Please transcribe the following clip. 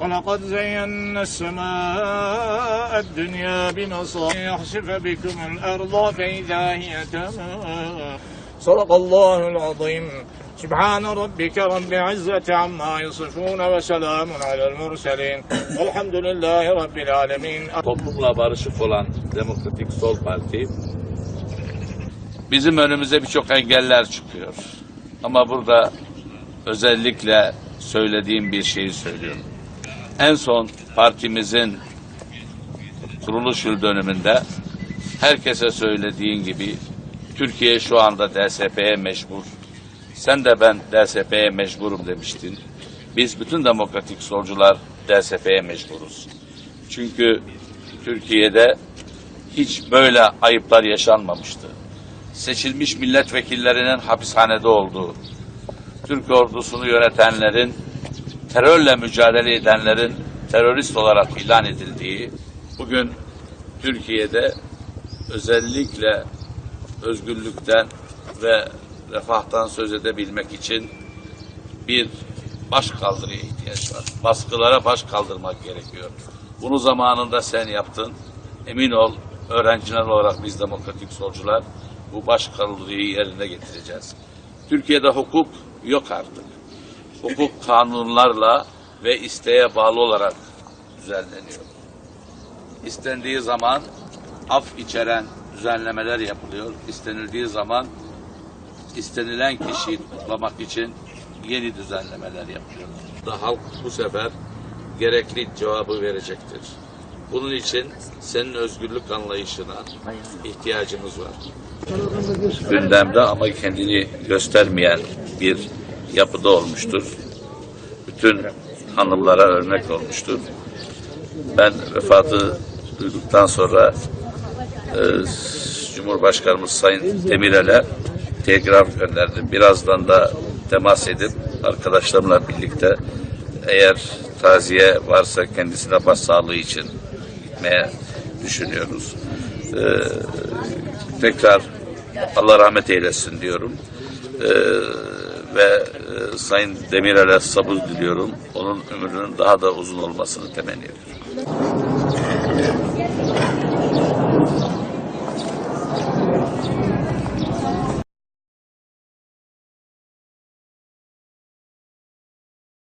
ولقد زينا السماء الدنيا بمصابيح يخسف بكم الأرض فإذا هي تمام صدق الله العظيم. سبحان ربك رب العزة عما يصفون وسلام على المرسلين. والحمد لله رب العالمين. Toplumla barışık olan Demokratik Sol Parti bizim önümüze birçok engeller çıkıyor. Ama burada özellikle söylediğim bir şeyi söylüyorum. En son partimizin kuruluş yıl dönümünde herkese söylediğin gibi Türkiye şu anda DSP'ye mecbur. Sen de ben DSP'ye mecburum demiştin. Biz bütün demokratik solcular DSP'ye mecburuz. Çünkü Türkiye'de hiç böyle ayıplar yaşanmamıştı. Seçilmiş milletvekillerinin hapishanede olduğu, Türk ordusunu yönetenlerin, terörle mücadele edenlerin terörist olarak ilan edildiği, bugün Türkiye'de özellikle özgürlükten ve refahtan söz edebilmek için bir baş kaldırıya ihtiyaç var. Baskılara baş kaldırmak gerekiyor. Bunu zamanında sen yaptın. Emin ol öğrenciler olarak biz demokratik solcular bu baş kaldırıyı yerine getireceğiz. Türkiye'de hukuk yok artık. Hukuk kanunlarla ve isteğe bağlı olarak düzenleniyor. İstendiği zaman af içeren düzenlemeler yapılıyor. İstenildiği zaman istenilen kişiyi tutuklamak için yeni düzenlemeler yapılıyor. Halk bu sefer gerekli cevabı verecektir. Bunun için senin özgürlük anlayışına ihtiyacımız var. Gündemde ama kendini göstermeyen bir yapıda olmuştur. Bütün hanımlara örnek olmuştur. Ben vefatı duyduktan sonra e, Cumhurbaşkanımız Sayın Demirel'e telgraf gönderdim. Birazdan da temas edip arkadaşlarımla birlikte eğer taziye varsa kendisine başsağlığı için etmeye düşünüyoruz. Ee, tekrar Allah rahmet eylesin diyorum. Ee, ve e, Sayın Demirel'e sabır diliyorum. Onun ömrünün daha da uzun olmasını temenni ediyorum.